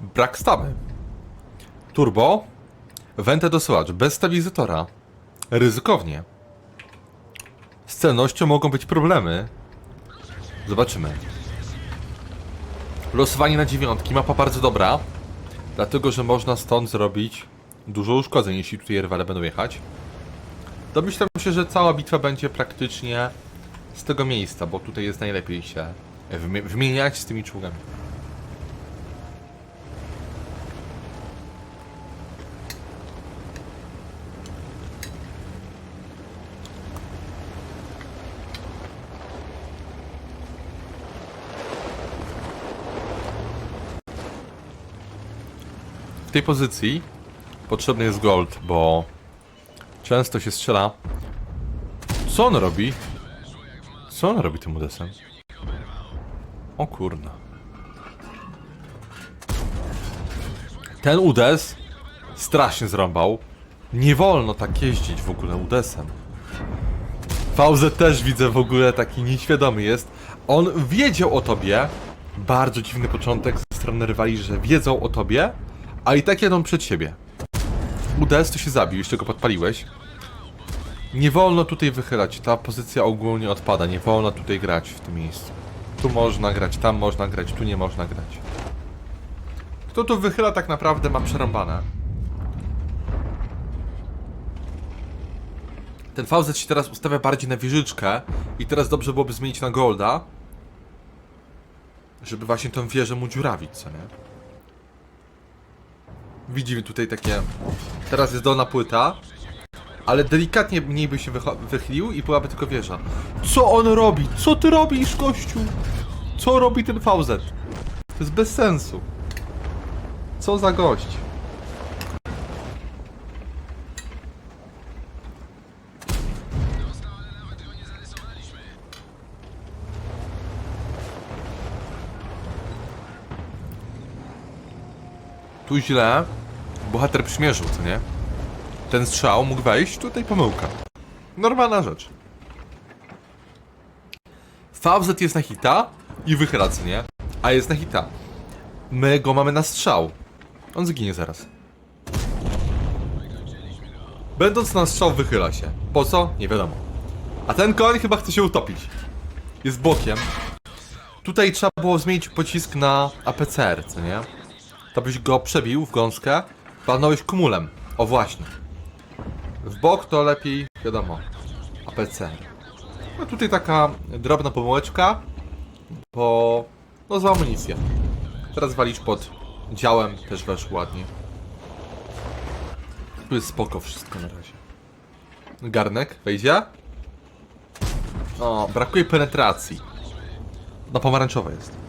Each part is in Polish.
Brak stawy. Turbo. Wentę dosyłacz. Bez stabilizatora. Ryzykownie. Z celnością mogą być problemy. Zobaczymy. Losowanie na dziewiątki. Mapa bardzo dobra. Dlatego, że można stąd zrobić dużo uszkodzeń, jeśli tutaj rywale będą jechać. Domyślam się, że cała bitwa będzie praktycznie z tego miejsca, bo tutaj jest najlepiej się wymieniać z tymi czołgami. W tej pozycji potrzebny jest gold, bo często się strzela. Co on robi? Co on robi tym udesem? O kurna. Ten udes strasznie zrąbał. Nie wolno tak jeździć w ogóle udesem. VZ też widzę w ogóle taki nieświadomy jest. On wiedział o tobie. Bardzo dziwny początek ze strony rywali, że wiedzą o tobie, a i tak jadą przed siebie. UDS to się zabił, jeszcze go podpaliłeś. Nie wolno tutaj wychylać, ta pozycja ogólnie odpada, nie wolno tutaj grać w tym miejscu. Tu można grać, tam można grać, tu nie można grać. Kto tu wychyla tak naprawdę ma przerąbane. Ten VZ się teraz ustawia bardziej na wieżyczkę i teraz dobrze byłoby zmienić na Golda, żeby właśnie tą wieżę mu dziurawić, co nie? Widzimy tutaj takie... Teraz jest dolna płyta, ale delikatnie mniej by się wychylił i byłaby tylko wieża. Co on robi? Co ty robisz, gościu? Co robi ten VZ? To jest bez sensu. Co za gość? Tu źle. Bohater przymierzył, co nie? Ten strzał mógł wejść, tutaj pomyłka. Normalna rzecz. VZ jest na hita i wychyla, co nie? A jest na hita. My go mamy na strzał. On zginie zaraz. Będąc na strzał wychyla się. Po co? Nie wiadomo. A ten koń chyba chce się utopić. Jest bokiem. Tutaj trzeba było zmienić pocisk na APCR, co nie? To byś go przebił w gąskę, walnąłeś kumulem. O właśnie. W bok to lepiej, wiadomo, APC. No tutaj taka drobna pomyłeczka, bo no za amunicję. Teraz walisz pod działem, też weszło ładnie. Tu jest spoko wszystko na razie. Garnek, wejdzie? O, brakuje penetracji. Na pomarańczowe jest.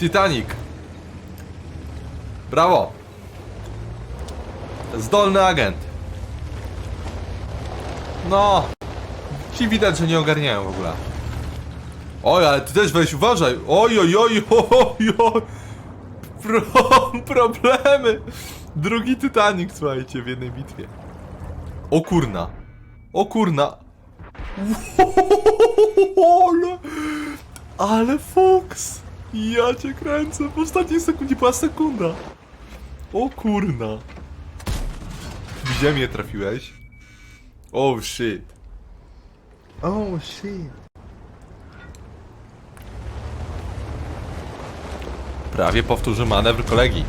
Titanic. Brawo. Zdolny agent. No. Ci widać, że nie ogarniają w ogóle. Oj, ale ty też weź uważaj. Oj, oj, oj, oj, oj. Pro, problemy. Drugi Titanic, słuchajcie, w jednej bitwie. O kurna. O kurna. Ale, ale Fox. Ja cię kręcę. W ostatniej sekundzie była sekunda. O kurna. W ziemię trafiłeś. Oh shit. Oh shit. Prawie powtórzy manewr kolegi.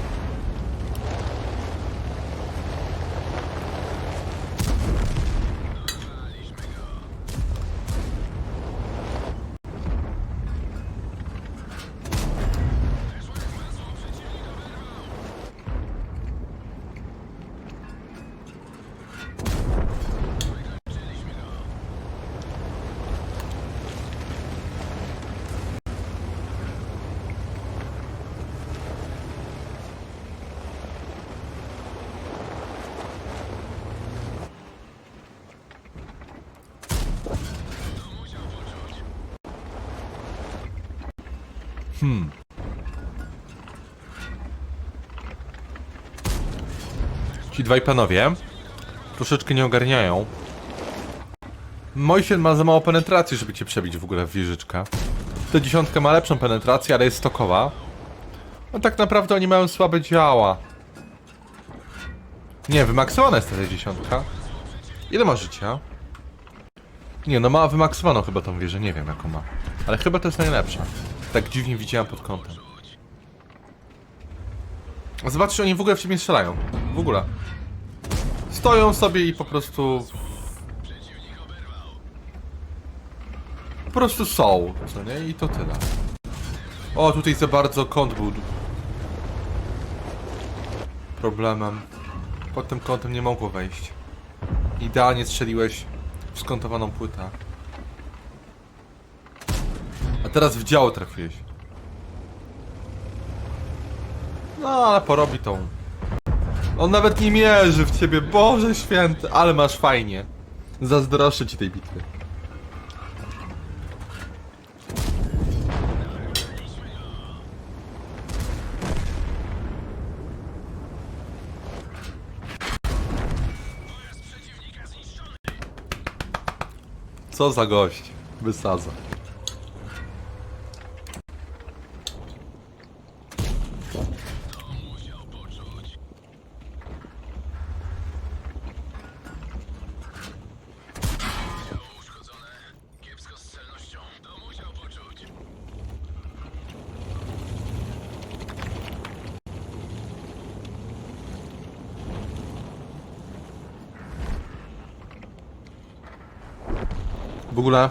Hmm. Ci dwaj panowie troszeczkę nie ogarniają. Mojsiel ma za mało penetracji, żeby cię przebić w ogóle w wieżyczkę. Ta dziesiątka ma lepszą penetrację, ale jest stokowa. No tak naprawdę oni mają słabe działa. Nie, wymaksowana jest ta dziesiątka. Ile ma życia? Nie, no ma wymaksowaną chyba tą wieżę, nie wiem jaką ma. Ale chyba to jest najlepsza. Tak dziwnie widziałem pod kątem. Zobaczcie, oni w ogóle w siebie nie strzelają. W ogóle. Stoją sobie i po prostu... Po prostu są, co nie? I to tyle. O, tutaj za bardzo kąt był problemem. Pod tym kątem nie mogło wejść. Idealnie strzeliłeś w skontowaną płytę. Teraz w działo trafiłeś. No, ale porobi tą. On nawet nie mierzy w ciebie, Boże święty, ale masz fajnie. Zazdroszczę ci tej bitwy. Co za gość. Wysadza. W ogóle...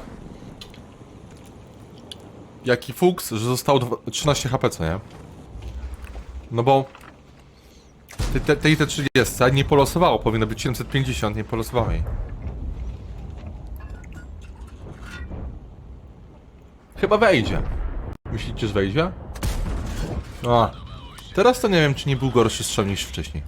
Jaki fuks, że zostało dwa- 13 HP, co nie? No bo... Tej te, te 30 nie polosowało, powinno być 750, nie polosowało jej. Chyba wejdzie. Myślicie, że wejdzie? A. Teraz to nie wiem, czy nie był gorszy strzał niż wcześniej.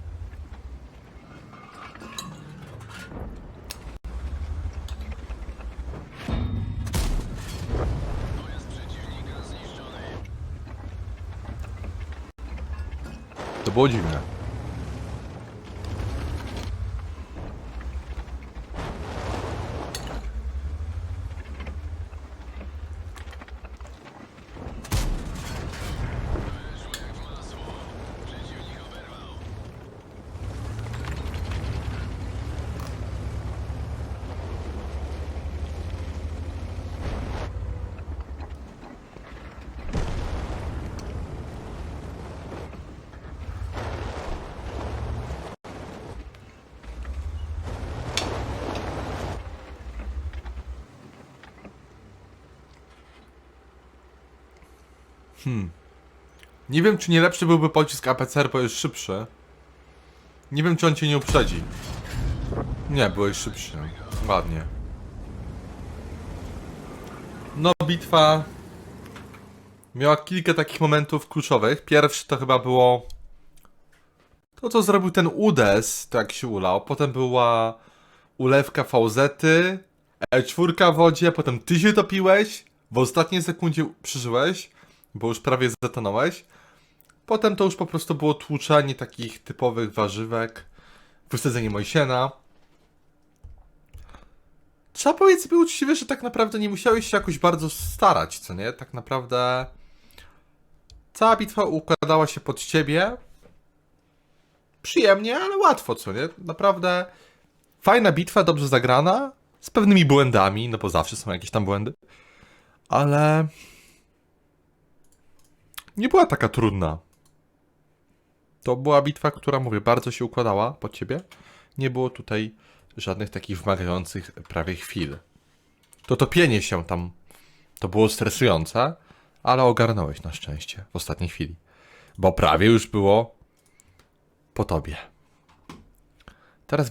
To było dziwne. Nie wiem, czy nie lepszy byłby pocisk APCR, bo jest szybszy. Nie wiem, czy on cię nie uprzedzi. Nie, byłeś szybszy. Ładnie. No, bitwa miała kilka takich momentów kluczowych. Pierwszy to chyba było to, co zrobił ten Udes, to jak się ulał. Potem była ulewka VZ-y, E4 w wodzie, potem ty się topiłeś, w ostatniej sekundzie przeżyłeś, bo już prawie zatonąłeś. Potem to już po prostu było tłuczenie takich typowych warzywek, wysadzenie Mojsiena. Trzeba powiedzieć sobie uczciwie, że tak naprawdę nie musiałeś się jakoś bardzo starać, co nie? Tak naprawdę cała bitwa układała się pod ciebie. Przyjemnie, ale łatwo, co nie? Naprawdę fajna bitwa, dobrze zagrana, z pewnymi błędami, no bo zawsze są jakieś tam błędy. Ale nie była taka trudna. To była bitwa, która, mówię, bardzo się układała pod ciebie. Nie było tutaj żadnych takich wymagających prawie chwil. To topienie się tam, to było stresujące, ale ogarnąłeś na szczęście w ostatniej chwili. Bo prawie już było po tobie. Teraz